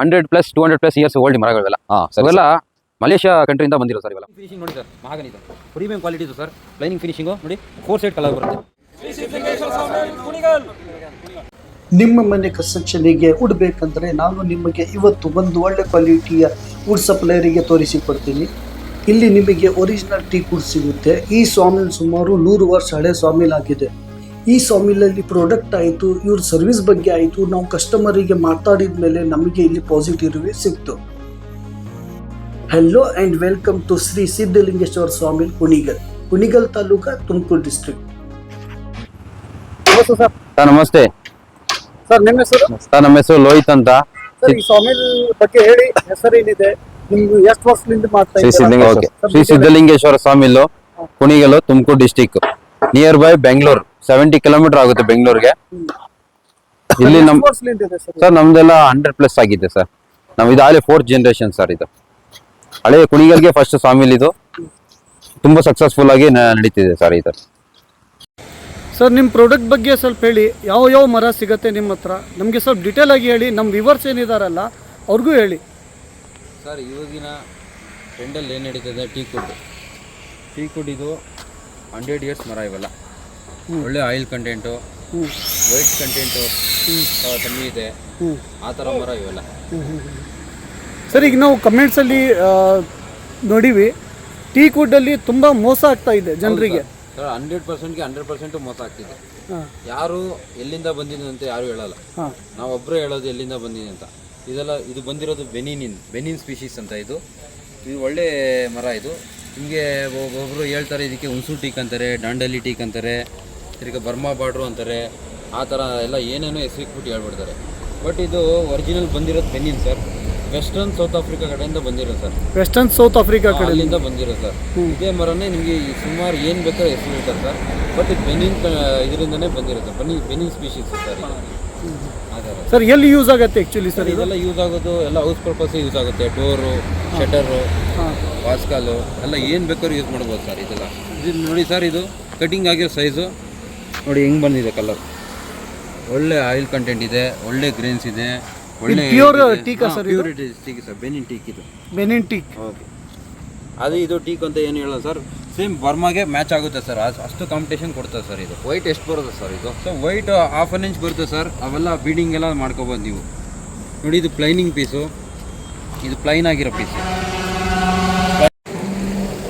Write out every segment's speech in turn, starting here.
Hundred plus two hundred plus years old ಸರಿ ಇವೆಲ್ಲ Malaysia ಕಂಟ್ರಿಯಿಂದ ಬಂದಿರೋ ಸರ್ ಇವೆಲ್ಲ. ಫಿನಿಶಿಂಗ್ ನೋಡಿ ಸರ್ ಮಹಾಗನಿ ಇದು. ಪ್ರೀಮಿಯಂ ಕ್ವಾಲಿಟಿ ಇದು ಸರ್ ಲೈನಿಂಗ್ ಫಿನಿಶಿಂಗು ನೋಡಿ ಫೋರ್ ಸೈಡ್ ಕಲರ್ ಬರುತ್ತೆ. ನಿಮ್ಮ ಮನೆ ಕನ್ಸ್ಟ್ರಕ್ಷನಿಗೆ ಉಡ್ಬೇಕಂದ್ರೆ ನಾನು ನಿಮಗೆ ಇವತ್ತು ಒಂದು ಒಳ್ಳೆ ಕ್ವಾಲಿಟಿಯ ವುಡ್ ತೋರಿಸಿ ತೋರಿಸಿಕೊಡ್ತೀನಿ ಇಲ್ಲಿ ನಿಮಗೆ ಒರಿಜಿನಲ್ ಟೀ ಕುಡ್ ಸಿಗುತ್ತೆ. ಈ ಸ್ವಾಮಿಲ್ ಸುಮಾರು ನೂರು ವರ್ಷ ಹಳೆ ಸ್ವಾಮಿಲ್ ಆಗಿದೆ. ಈ ಸ್ವಾಮಿಲಲ್ಲಿ ಪ್ರಾಡಕ್ಟ್ ಆಯಿತು ಇವ್ರ ಸರ್ವಿಸ್ ಬಗ್ಗೆ ಆಯಿತು ನಾವು ಕಸ್ಟಮರಿಗೆ ಮಾತಾಡಿದ ಮೇಲೆ ನಮಗೆ ಇಲ್ಲಿ ಪಾಸಿಟಿವ್ ರಿವ್ಯೂ ಸಿಕ್ತು. Hello and welcome to Shri Siddhalingeshwara Swami Kunigal Kunigal taluka Tumakuru district sir. Sir ನಮಸ್ತೆ. ಸರ್ ನಿಮ್ಮ ಹೆಸರು? ಸರ್ ನಮ್ಮ ಹೆಸರು ಲೋಹಿತ್ ಅಂತ. ಸರ್ ಈ ಸ್ವಾಮಿ ಬಗ್ಗೆ ಹೇಳಿ ಹೆಸರೇನಿದೆ ನಿಮ್ಗೆ ಎಷ್ಟು ವರ್ಷದಿಂದ ಮಾಡ್ತಾ ಶ್ರೀ? Okay. Shri Siddhalingeshwara ಸ್ವಾಮಿಲು Kunigal Tumakuru district near by Bengaluru seventy kilometre ಆಗುತ್ತೆ ಬೆಂಗಳೂರಿಗೆ ಇಲ್ಲಿ ನಮ್ ಇದೆ ಸರ್. ಸರ್ ನಮ್ದೆಲ್ಲ ಹಂಡ್ರೆಡ್ ಪ್ಲಸ್ ಆಗಿದೆ ಸರ್. ನಮ್ ಹಳೆ ಫೋರ್ತ್ ಜನರೇಷನ್ ಸರ್ ಇದು. ಹಳೆಯ ಕುಣಿಗಲ್ಗೆ ಫಸ್ಟ್ ಸ್ವಾಮಿಲಿ ಇದು ತುಂಬಾ ಸಕ್ಸಸ್ಫುಲ್ ಆಗಿ ನಡೀತಿದೆ ಸರ್ ಇದು. ಸರ್ ನಿಮ್ಮ ಪ್ರಾಡಕ್ಟ್ ಬಗ್ಗೆ ಸ್ವಲ್ಪ ಹೇಳಿ. ಯಾವ ಯಾವ ಮರ ಸಿಗುತ್ತೆ ನಿಮ್ಮ ಹತ್ರ? ನಮಗೆ ಸ್ವಲ್ಪ ಡಿಟೇಲ್ ಆಗಿ ಹೇಳಿ. ನಮ್ಮ ವಿವರ್ಸ್ ಏನಿದಾರಲ್ಲ ಅವ್ರಿಗೂ ಹೇಳಿ. ಸರ್ ಇವಾಗಿನ ಟ್ರೆಂಡಲ್ಲಿ ಏನು ನಡೀತದೆ? ಟೀ ಕುಡ್ ಟೀ ಕುಡ್ ಇದು ಹಂಡ್ರೆಡ್ ಇಯರ್ಸ್ ಮರ ಇವೆಲ್ಲ. ಒಳ್ಳೆ ಆಯಿಲ್ ಕಂಟೆಂಟು ವೈಟ್ ಕಂಟೆಂಟು ಕಮ್ಮಿ ಇದೆ. ಆ ಥರ ಮರ ಇವೆಲ್ಲ. ಸರ್ ಈಗ ನಾವು ಕಮೆಂಟ್ಸಲ್ಲಿ ನೋಡಿವಿ ಟೀ ಕುಡ್ಡಲ್ಲಿ ತುಂಬ ಮೋಸ ಆಗ್ತಾ ಇದೆ ಜನರಿಗೆ. ಸರ್. ಹಂಡ್ರೆಡ್ ಪರ್ಸೆಂಟ್ಗೆ ಹಂಡ್ರೆಡ್ ಪರ್ಸೆಂಟು ಮೋಸ ಆಗ್ತಿದೆ. ಯಾರು ಎಲ್ಲಿಂದ ಬಂದಿದೆ ಅಂತ ಯಾರು ಹೇಳಲ್ಲ. ನಾವು ನಾವೊಬ್ಬರೇ ಹೇಳೋದು ಎಲ್ಲಿಂದ ಬಂದಿದೆ ಅಂತ. ಇದೆಲ್ಲ ಇದು ಬಂದಿರೋದು ಬೆನಿನಿನ್ ಬೆನಿನ್ ಸ್ಪೀಶೀಸ್ ಅಂತ ಇದು. ಇದು ಒಳ್ಳೆ ಮರ ಇದು. ನಿಮಗೆ ಒಬ್ಬೊಬ್ಬರು ಹೇಳ್ತಾರೆ ಇದಕ್ಕೆ ಹುಣಸು ಟೀಕ್ ಅಂತಾರೆ ಡಾಂಡಲಿ ಟೀಕ್ ಅಂತಾರೆ ತಿರ್ಗಿ ಬರ್ಮಾ ಬಾರ್ಡ್ರು ಅಂತಾರೆ ಆ ಥರ ಎಲ್ಲ ಏನೇನೋ ಹೆಸರಿಟ್ಬಿಟ್ಟು ಹೇಳ್ಬಿಡ್ತಾರೆ. ಬಟ್ ಇದು ಒರಿಜಿನಲ್ ಬಂದಿರೋದು Benin sir. Western south Africa ಕಡೆಯಿಂದ ಬಂದಿರೋದು ಸರ್. ವೆಸ್ಟರ್ನ್ ಸೌತ್ ಆಫ್ರಿಕಾ ಕಡೆಯಿಂದ? ಬಂದಿರೋದು ಬಂದಿರೋ ಸರ್. ಇದೇ ಮರನೇ ನಿಮಗೆ ಸುಮಾರು ಏನು ಬೇಕಾದ್ರೆ ಹೆಸರು ಇರ್ತಾರೆ ಸರ್. ಬಟ್ ಇದು ಬೆನಿನ್ ಇದರಿಂದನೇ ಬಂದಿರುತ್ತೆ ಬನ್ನಿ ಬೆನಿನ್ ಸ್ಪೀಶೀಸ್ ಸರ್ ಸರ್ ಎಲ್ಲಿ ಯೂಸ್ ಆಗುತ್ತೆ ಆ್ಯಕ್ಚುಲಿ ಸರ್ ಇದೆಲ್ಲ ಯೂಸ್ ಆಗೋದು ಎಲ್ಲ ಹೌಸ್ ಪರ್ಪಸ್ ಯೂಸ್ ಆಗುತ್ತೆ. ಡೋರು ಶಟರು ವಾಸ್ಕಾಲು ಎಲ್ಲ ಏನು ಬೇಕಾದ್ರೂ ಯೂಸ್ ಮಾಡ್ಬೋದು ಸರ್ ಇದೆಲ್ಲ. ಇದು ನೋಡಿ ಸರ್ ಇದು ಕಟಿಂಗ್ ಆಗಿರೋ ಸೈಜು ನೋಡಿ ಹೆಂಗೆ ಬಂದಿದೆ ಕಲರ್ ಒಳ್ಳೆ ಆಯಿಲ್ ಕಂಟೆಂಟ್ ಇದೆ ಒಳ್ಳೆ ಗ್ರೇನ್ಸ್ ಇದೆ ಒಳ್ಳೆ pure sir? Pure teak sir Benin teak ಇದು. ಬೆನಿನ್ ಟೀಕ್ ಓಕೆ ಅದು ಇದು ಟೀಕ್ ಅಂತ ಏನು ಹೇಳಲ್ಲ ಸರ್. ಸೇಮ್ ಬರ್ಮಾಗೆ ಮ್ಯಾಚ್ ಆಗುತ್ತೆ ಸರ್ ಅಷ್ಟು ಕಾಂಪಿಟೇಷನ್ ಕೊಡ್ತದೆ ಸರ್ ಇದು. ವೈಟ್ ಎಷ್ಟು ಬರುತ್ತೆ ಸರ್ ಇದು? So white half an inch ಬರುತ್ತೆ ಸರ್ ಅವೆಲ್ಲ ಬೀಡಿಂಗ್ ಎಲ್ಲ ಮಾಡ್ಕೋಬೋದು ನೀವು. ನೋಡಿ ಇದು ಪ್ಲೈನಿಂಗ್ ಪೀಸು ಇದು ಪ್ಲೈನ್ ಆಗಿರೋ ಪೀಸು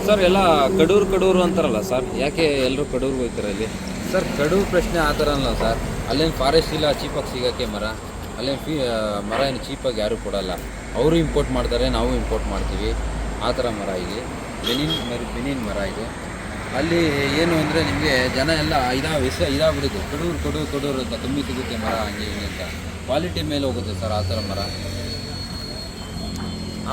ಸರ್ ಎಲ್ಲ ಕಡೂರು ಕಡೂರು ಅಂತಾರಲ್ಲ ಸರ್ ಯಾಕೆ ಎಲ್ಲರೂ ಕಡೂರು ಹೋಗ್ತಾರೆ ಇಲ್ಲಿ? ಸರ್ ಕಡೂರು ಪ್ರಶ್ನೆ ಆ ಥರ ಅಲ್ಲ ಸರ್ ಅಲ್ಲೇನು ಫಾರೆಸ್ಟ್ ಇಲ್ಲ ಚೀಪಾಗಿ ಸಿಗೋಕ್ಕೆ ಮರ? ಅಲ್ಲೇನು ಫೀ ಮರ ಏನು ಚೀಪಾಗಿ ಯಾರೂ ಕೊಡಲ್ಲ. ಅವರು ಇಂಪೋರ್ಟ್ ಮಾಡ್ತಾರೆ ನಾವು ಇಂಪೋರ್ಟ್ ಮಾಡ್ತೀವಿ. ಆ ಥರ ಮರ ಇಲ್ಲಿ ಬೆನಿನ್ ಮರ ಬೆನಿನ್ ಮರ ಇದು. ಅಲ್ಲಿ ಏನು ಅಂದರೆ ನಿಮಗೆ ಜನ ಎಲ್ಲ ಇದಾ ವಿಷ ಇದಾಗ್ಬಿಡುತ್ತೆ ಕಡೂರು ಕೊಡೂರು ಕೊಡೂರು ಅಂತ ತುಂಬಿ ಸಿಗುತ್ತೆ ಮರ, ಹಂಗೆ, ಹಿಂಗೆ ಅಂತ. ಕ್ವಾಲಿಟಿ ಮೇಲೆ ಹೋಗುತ್ತೆ ಸರ್ ಆ ಥರ ಮರ.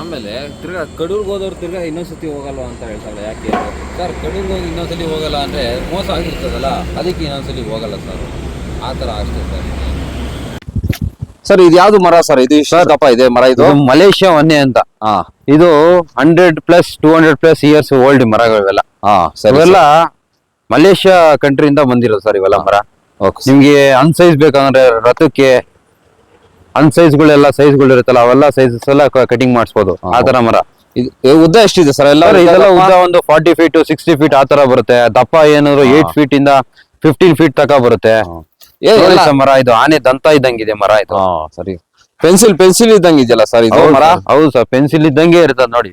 ಆಮೇಲೆ ತಿರ್ಗಾ ಕಡೂರ್ಗೆ ಹೋದವ್ರು ತಿರ್ಗಾ ಇನ್ನೊಂದ್ಸತಿ ಹೋಗಲ್ವಾ ಅಂತ ಹೇಳ್ತಾರೆ. ಯಾಕೆ? ಸರ್, ಕಡೂರ್ಗೆ ಹೋಗಿ ಇನ್ನೊಂದ್ಸಲಿ ಹೋಗಲ್ಲ ಅಂದರೆ ಮೋಸ ಆಗಿರ್ತದಲ್ಲ. ಅದಕ್ಕೆ ಇನ್ನೊಂದ್ಸಲಿ ಹೋಗಲ್ಲ ಸರ್. ಆ ಥರ ಅಷ್ಟೇ ಸರ್. ಸರ್ ಇದು ಯಾವ್ದು ಮರ ಸರ್? ಇದು ದಪ್ಪ ಇದೆ ಮರ ಇದು? ಮಲೇಷಿಯಾ ವನ್ಯ ಅಂತ. ಹಾ. ಇದು hundred plus two hundred plus years old ಮರಗಳಿವೆಲ್ಲ. ಇವೆಲ್ಲ ಮಲೇಷ್ಯಾ ಕಂಟ್ರಿಯಿಂದ ಬಂದಿರೋದು ಸರ್ ಇವೆಲ್ಲ ಮರ. ನಿಮ್ಗೆ ಅನ್ಸೈಜ್ ಬೇಕಂದ್ರೆ ರಥಕ್ಕೆ ಅನ್ಸೈಜ್ಗಳೆಲ್ಲ ಸೈಜ್ಗಳು ಇರುತ್ತಲ್ಲ ಅವೆಲ್ಲ ಸೈಜಸ್ ಎಲ್ಲ ಕಟಿಂಗ್ ಮಾಡಿಸ್ಬೋದು. ಆ ತರ ಮರ. ಉದ್ದ ಎಷ್ಟಿದೆ ಸರ್? ಎಲ್ಲ ಇದೆಲ್ಲ ಉದ್ದ ಒಂದು ಫಾರ್ಟಿ ಫೀಟ್ ಸಿಕ್ಸ್ಟಿ ಫೀಟ್ ಆ ತರ ಬರುತ್ತೆ. ದಪ್ಪ ಏನಾದ್ರು ಏಟ್ ಫೀಟ್ ಇಂದ ಫಿಫ್ಟೀನ್ ಫೀಟ್ ತಕ ಬರುತ್ತೆ. ನೋಡಿ ಎಲ್ಲ- ಸರ್ ಮರ ಇದು ಆನೆ ದಂತ ಇದ್ದಂಗಿದೆ ಮರ ಇದು. ಹಾ ಸರಿ. ಪೆನ್ಸಿಲ್ ಪೆನ್ಸಿಲ್ ಇದ್ದಂಗೆ ಇದೆಯಲ್ಲ ಸರ್ ಇದು ಮರ? ಹೌದು ಸರ್ ಪೆನ್ಸಿಲ್ ಇದ್ದಂಗೆ ಇರ್ತದ ನೋಡಿ.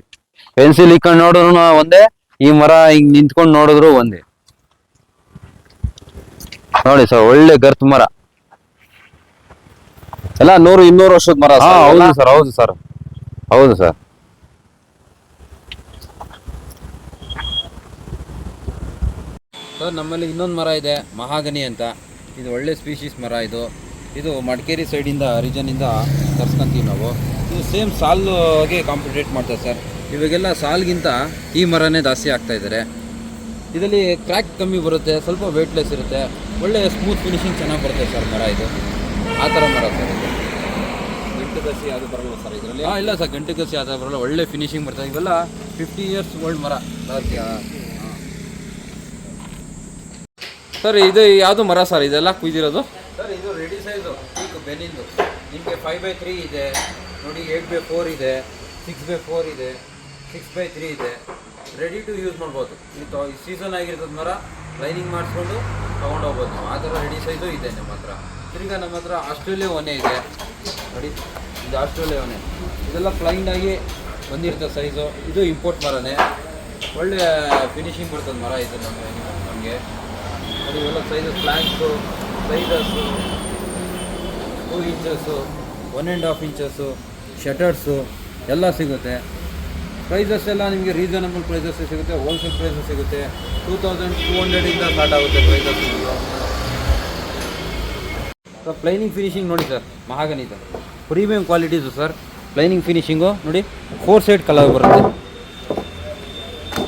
ಪೆನ್ಸಿಲ್ ಇಕ್ಕೊಂಡು ನೋಡಿದ್ರು ಒಂದೇ ಈ ಮರ ಹಿಂಗ್ ನಿಂತ್ಕೊಂಡು ನೋಡಿದ್ರು ಒಂದೇ. ನೋಡಿ ಸರ್ ಒಳ್ಳೆ ಗರ್ತ್ ಮರ. ಎಲ್ಲ ನೂರು ಇನ್ನೂರು ವರ್ಷದ ಮರ ಹೌದು ಸರ್ ಹೌದು ಸರ್. ಹೌದು ಸರ್. ಸರ್ ನಮ್ಮಲ್ಲಿ ಇನ್ನೊಂದು ಮರ ಇದೆ ಮಹಾಗನಿ ಅಂತ. ಇದು ಒಳ್ಳೆ ಸ್ಪೀಶೀಸ್ ಮರ ಇದು. ಇದು ಮಡಿಕೇರಿ ಸೈಡಿಂದ ರೀಜನಿಂದ ತರ್ಸ್ಕೊಂತೀವಿ ನಾವು. ಇದು ಸೇಮ್ ಸಾಲ್ಗೆ ಕಾಂಪಿಟೇಟ್ ಮಾಡ್ತಾರೆ ಸರ್ ಇವಾಗೆಲ್ಲ ಸಾಲ್ಗಿಂತ ಈ ಮರನೇ ಜಾಸ್ತಿ ಆಗ್ತಾ ಇದ್ದಾರೆ ಇದರಲ್ಲಿ ಕ್ರ್ಯಾಕ್ ಕಮ್ಮಿ ಬರುತ್ತೆ ಸ್ವಲ್ಪ ವೆಯ್ಟ್ಲೆಸ್ ಇರುತ್ತೆ. ಒಳ್ಳೆ ಸ್ಮೂತ್ ಫಿನಿಶಿಂಗ್ ಚೆನ್ನಾಗಿ ಬರುತ್ತೆ ಸರ್ ಮರ ಇದು. ಆ ಥರ ಮರ ಸರ್ ಇದು. ಗಂಟು ಕಸಿ ಅದು ಬರಲ್ಲ ಸರ್ ಇದರಲ್ಲಿ? ಹಾಂ ಇಲ್ಲ ಸರ್ ಗಂಟು ಕಸಿ ಅದು ಬರಲ್ಲ. ಒಳ್ಳೆ ಫಿನಿಶಿಂಗ್ ಬರ್ತದೆ. ಇವೆಲ್ಲ ಫಿಫ್ಟಿ ಇಯರ್ಸ್ ಓಲ್ಡ್ ಮರ. ಸರ್, ಇದು ಯಾವುದು ಮರ ಸರ್? ಇದೆಲ್ಲ ಕುಯ್ದಿರೋದು? ಸರ್, ಇದು ರೆಡಿ ಸೈಜು ಈಗ ಬೆನಿಂದು ನಿಮಗೆ ಫೈವ್ ಬೈ ತ್ರೀ ಇದೆ. ನೋಡಿ ಏಟ್ ಬೈ ಫೋರ್ ಇದೆ ಸಿಕ್ಸ್ ಬೈ ಫೋರ್ ಇದೆ ಸಿಕ್ಸ್ ಬೈ ತ್ರೀ ಇದೆ. ರೆಡಿ ಟು ಯೂಸ್ ಮಾಡ್ಬೋದು. ಇದು ಸೀಸನ್ ಆಗಿರ್ತದ ಮರ ಲೈನಿಂಗ್ ಮಾಡಿಸ್ಕೊಂಡು ತೊಗೊಂಡು ಹೋಗ್ಬೋದು ನಾವು. ಆ ಥರ ರೆಡಿ ಸೈಜು ಇದೆ ನಮ್ಮ ಹತ್ರ. ತಿರ್ಗಾ ನಮ್ಮ ಹತ್ರ ಆಸ್ಟ್ರೇಲಿಯಾ ಒನೆ ಇದೆ. ನೋಡಿ, ಇದು ಆಸ್ಟ್ರೇಲಿಯಾ ಒನೆ ಇದೆಲ್ಲ ಫ್ಲೈಂಡಾಗಿ ಬಂದಿರ್ತದೆ ಸೈಜು ಇದು ಇಂಪೋರ್ಟ್ ಮರನೇ. ಒಳ್ಳೆ ಫಿನಿಶಿಂಗ್ ಬರ್ತದೆ ಮರ ಇದು ನಮಗೆ ನಮಗೆ. ಇವೆಲ್ಲ sizes planks sizes two inches one and half inches shutters ಎಲ್ಲ ಸಿಗುತ್ತೆ. ಪ್ರೈಸಸ್ ಎಲ್ಲ ನಿಮಗೆ ರೀಸನಬಲ್ ಪ್ರೈಸಸ್ ಸಿಗುತ್ತೆ ಹೋಲ್ಸೇಲ್ ಪ್ರೈಸಸ್ ಸಿಗುತ್ತೆ. ಟೂ ತೌಸಂಡ್ ಟೂ ಹಂಡ್ರೆಡಿಂದ ಸ್ಟಾರ್ಟ್ ಆಗುತ್ತೆ ಪ್ರೈಸಸ್ ಸರ್ ಪ್ಲೈನಿಂಗ್ ಫಿನಿಶಿಂಗ್ ನೋಡಿ sir mahogany sir premium qualities sir planing finishing ನೋಡಿ ಫೋರ್ ಸೈಡ್ ಕಲರ್ ಬರುತ್ತೆ.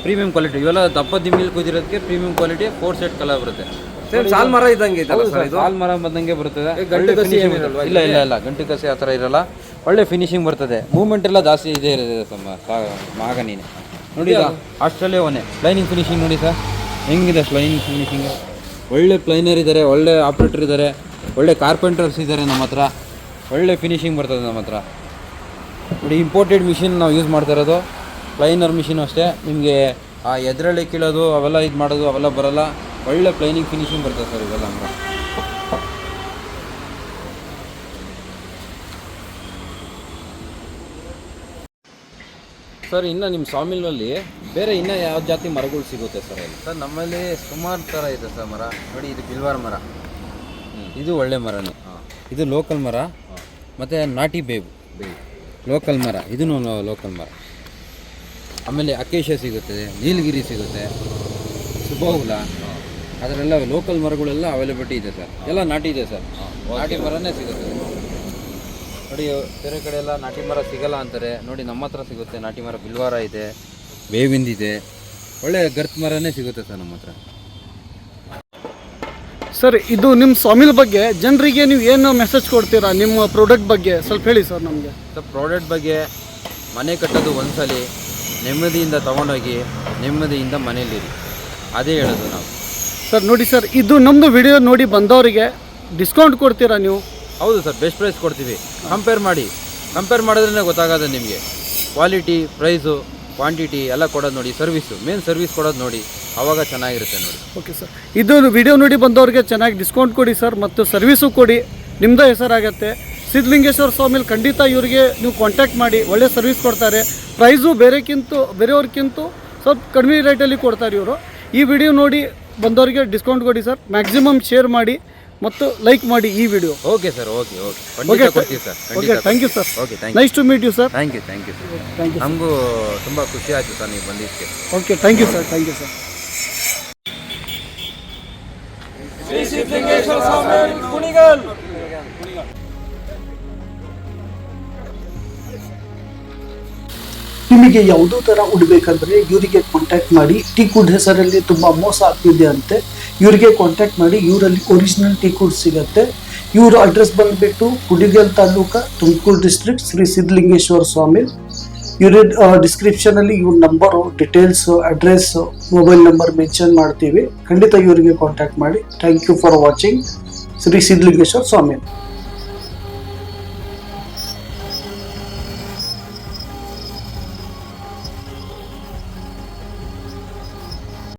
Premium quality. ಇವೆಲ್ಲ ದಪ್ಪ ದಿಮ್ಮಿಲ್ ಕುದಿರೋದಕ್ಕೆ premium quality four set colour ಬರುತ್ತೆ. ಸೇಮ್ ಸಾಲ್ ಮರ ಇದ್ದಂಗೆ ಇದಲ್ಲ ಸರ್ ಇದು? ಸಾಲ್ ಮರ ಬಂದಂಗೆ ಬರ್ತದೆ ಗಂಟು ಕಸಿ ಏನಿರಲ್ವಾ ಇಲ್ಲ ಇಲ್ಲ ಇಲ್ಲ ಗಂಟು ಕಸಿ ಆ ಥರ ಇರಲ್ಲ. ಒಳ್ಳೆ ಫಿನಿಶಿಂಗ್ ಬರ್ತದೆ. ಮೂವ್ಮೆಂಟ್ ಎಲ್ಲ ಜಾಸ್ತಿ ಇದೇ ಇರುತ್ತೆ ಮಾಗ ನೀನೆ. ನೋಡಿ ಈಗ ಆಸ್ಟ್ರೇಲಿಯಾ ಒನೆ. ಪ್ಲೈನಿಂಗ್ ಫಿನಿಶಿಂಗ್ ನೋಡಿ ಸರ್ ಹೆಂಗಿದೆ ಲೈನಿಂಗ್ ಫಿನಿಶಿಂಗ್ ಒಳ್ಳೆ ಪ್ಲೈನರ್ ಇದ್ದಾರೆ ಒಳ್ಳೆ ಆಪ್ರೇಟರ್ ಇದ್ದಾರೆ ಒಳ್ಳೆ ಕಾರ್ಪೆಂಟರ್ಸ್ ಇದ್ದಾರೆ ನಮ್ಮ ಹತ್ರ. ಒಳ್ಳೆ ಫಿನಿಶಿಂಗ್ ಬರ್ತದೆ ನಮ್ಮ ಹತ್ರ. ನೋಡಿ ಇಂಪೋರ್ಟೆಡ್ ಮಿಷಿನ್ ನಾವು ಯೂಸ್ ಮಾಡ್ತಾ ಇರೋದು. ಪ್ಲೈನರ್ ಮಿಷಿನ್ ಅಷ್ಟೇ. ನಿಮಗೆ ಆ ಎದ್ರಲ್ಲಿ ಕೀಳೋದು ಅವೆಲ್ಲ ಇದು ಮಾಡೋದು ಅವೆಲ್ಲ ಬರಲ್ಲ. ಒಳ್ಳೆ ಪ್ಲೈನಿಂಗ್ ಫಿನಿಷಿಂಗ್ ಬರ್ತದೆ ಸರ್ ಇವೆಲ್ಲ ಅಂದ್ರೆ. ಸರ್ ಇನ್ನು ನಿಮ್ಮ ಸಾಮಿಲ್ನಲ್ಲಿ ಬೇರೆ ಇನ್ನೂ ಯಾವ ಜಾತಿ ಮರಗಳು ಸಿಗುತ್ತೆ ಸರ್ ಅಲ್ಲಿ? ಸರ್ ನಮ್ಮಲ್ಲಿ ಸುಮಾರು ಥರ ಇದೆ ಸರ್ ಮರ. ನೋಡಿ ಇದು ಬಿಲ್ವಾರ್ ಮರ. ಇದು ಒಳ್ಳೆ ಮರನೇ. ಇದು ಲೋಕಲ್ ಮರ. ಮತ್ತು ನಾಟಿ ಬೇವು. ಬೇವು. ಲೋಕಲ್ ಮರ. ಇದೂ ಲೋಕಲ್ ಮರ. ಆಮೇಲೆ ಅಕೇಶ ಸಿಗುತ್ತದೆ ನೀಲಗಿರಿ ಸಿಗುತ್ತೆ ಸುಬಹುಲ ಅದರೆಲ್ಲ ಲೋಕಲ್ ಮರಗಳೆಲ್ಲ ಅವೈಲೇಬಿಲಿಟಿ ಇದೆ ಸರ್. ಎಲ್ಲ ನಾಟಿ ಇದೆ ಸರ್. ನಾಟಿ ಮರನೇ ಸಿಗುತ್ತೆ. ನೋಡಿ ಬೇರೆ ಕಡೆ ಎಲ್ಲ ನಾಟಿ ಮರ ಸಿಗಲ್ಲ ಅಂತಾರೆ. ನೋಡಿ ನಮ್ಮ ಹತ್ರ ಸಿಗುತ್ತೆ ನಾಟಿ ಮರ. ಬಿಲ್ವಾರ ಇದೆ ಬೇವಿಂದಿದೆ ಒಳ್ಳೆ ಗರ್ತ್ ಮರನೇ ಸಿಗುತ್ತೆ ಸರ್ ನಮ್ಮ ಹತ್ರ. ಸರ್ ಇದು ನಿಮ್ಮ ಸ್ವಾಮಿಲ್ ಬಗ್ಗೆ ಜನರಿಗೆ ನೀವು ಏನು ಮೆಸೇಜ್ ಕೊಡ್ತೀರಾ? ನಿಮ್ಮ ಪ್ರಾಡಕ್ಟ್ ಬಗ್ಗೆ ಸ್ವಲ್ಪ ಹೇಳಿ ಸರ್ ನಮಗೆ. ಸರ್ ಪ್ರಾಡಕ್ಟ್ ಬಗ್ಗೆ ಮನೆ ಕಟ್ಟೋದು ಒಂದ್ಸಲಿ. ನೆಮ್ಮದಿಯಿಂದ ತಗೊಂಡೋಗಿ ನೆಮ್ಮದಿಯಿಂದ ಮನೇಲಿರಿ ಅದೇ ಹೇಳೋದು ನಾವು. ಸರ್ ನೋಡಿ ಸರ್ ಇದು ನಮ್ಮದು ವಿಡಿಯೋ ನೋಡಿ ಬಂದವರಿಗೆ ಡಿಸ್ಕೌಂಟ್ ಕೊಡ್ತೀರಾ ನೀವು? ಹೌದು ಸರ್ ಬೆಸ್ಟ್ ಪ್ರೈಸ್ ಕೊಡ್ತೀವಿ. ಕಂಪೇರ್ ಮಾಡಿ. ಕಂಪೇರ್ ಮಾಡಿದ್ರೆ ಗೊತ್ತಾಗೋದು ನಿಮಗೆ. ಕ್ವಾಲಿಟಿ ಪ್ರೈಸು ಕ್ವಾಂಟಿಟಿ ಎಲ್ಲ ಕೊಡೋದು ನೋಡಿ ಸರ್ವಿಸು ಮೇನ್ ಸರ್ವಿಸ್ ಕೊಡೋದು ನೋಡಿ ಆವಾಗ ಚೆನ್ನಾಗಿರುತ್ತೆ ನೋಡಿ. ಓಕೆ ಸರ್ ಇದು ವಿಡಿಯೋ ನೋಡಿ ಬಂದವರಿಗೆ ಚೆನ್ನಾಗಿ ಡಿಸ್ಕೌಂಟ್ ಕೊಡಿ ಸರ್ ಮತ್ತು ಸರ್ವಿಸು ಕೊಡಿ. ನಿಮ್ಮದೇ ಹೆಸರಾಗತ್ತೆ. ಸಿದ್ಧಲಿಂಗೇಶ್ವರ ಸ್ವಾಮಿಲಿ ಖಂಡಿತ ಇವರಿಗೆ ನೀವು ಕಾಂಟ್ಯಾಕ್ಟ್ ಮಾಡಿ ಒಳ್ಳೆ ಸರ್ವಿಸ್ ಕೊಡ್ತಾರೆ. ಪ್ರೈಸು ಬೇರೆಕ್ಕಿಂತ ಬೇರೆಯವ್ರಿಗಿಂತ ಸ್ವಲ್ಪ ಕಡಿಮೆ ರೇಟಲ್ಲಿ ಕೊಡ್ತಾರೆ ಇವರು. ಈ ವಿಡಿಯೋ ನೋಡಿ ಬಂದವರಿಗೆ ಡಿಸ್ಕೌಂಟ್ ಕೊಡಿ ಸರ್. ಮ್ಯಾಕ್ಸಿಮಮ್ ಶೇರ್ ಮಾಡಿ ಮತ್ತು ಲೈಕ್ ಮಾಡಿ ಈ video. Okay sir okay okay ಕೊಡ್ತೀವಿ sir okay thank you sir okay thank you nice to meet you sir thank you thank you sir thank you ನಮಗೂ ತುಂಬ ಖುಷಿ ಆಯಿತು ಸರ್ ನೀವು ಬಂದಿದ್ದಕ್ಕೆ. Okay thank you sir thank you sir ನಿಮಗೆ ಯಾವುದೋ ಥರ ಉಡ್ಬೇಕಂದ್ರೆ ಇವರಿಗೆ ಕಾಂಟ್ಯಾಕ್ಟ್ ಮಾಡಿ, ಟೀ ಕುಡ್ ಹೆಸರಲ್ಲಿ ತುಂಬ ಮೋಸ ಆಗ್ತಿದೆ ಅಂತೆ. ಇವರಿಗೆ ಕಾಂಟ್ಯಾಕ್ಟ್ ಮಾಡಿ, ಇವರಲ್ಲಿ ಒರಿಜಿನಲ್ ಟೀ ಕುಡ್ ಸಿಗತ್ತೆ. ಇವ್ರ ಅಡ್ರೆಸ್ ಬಂದುಬಿಟ್ಟು ಕುಡಿಗಲ್ ತಾಲೂಕ ತುಮಕೂರು ಡಿಸ್ಟ್ರಿಕ್ಟ್ ಶ್ರೀ ಸಿದ್ಧಲಿಂಗೇಶ್ವರ ಸ್ವಾಮಿ. ಇವ್ರ ಡಿಸ್ಕ್ರಿಪ್ಷನ್ ಅಲ್ಲಿ ಇವ್ರ number details address mobile number mention ಮಾಡ್ತೀವಿ. ಖಂಡಿತ ಇವರಿಗೆ ಕಾಂಟ್ಯಾಕ್ಟ್ ಮಾಡಿ. Thank you for watching Shri Siddhalingeshwara Swami.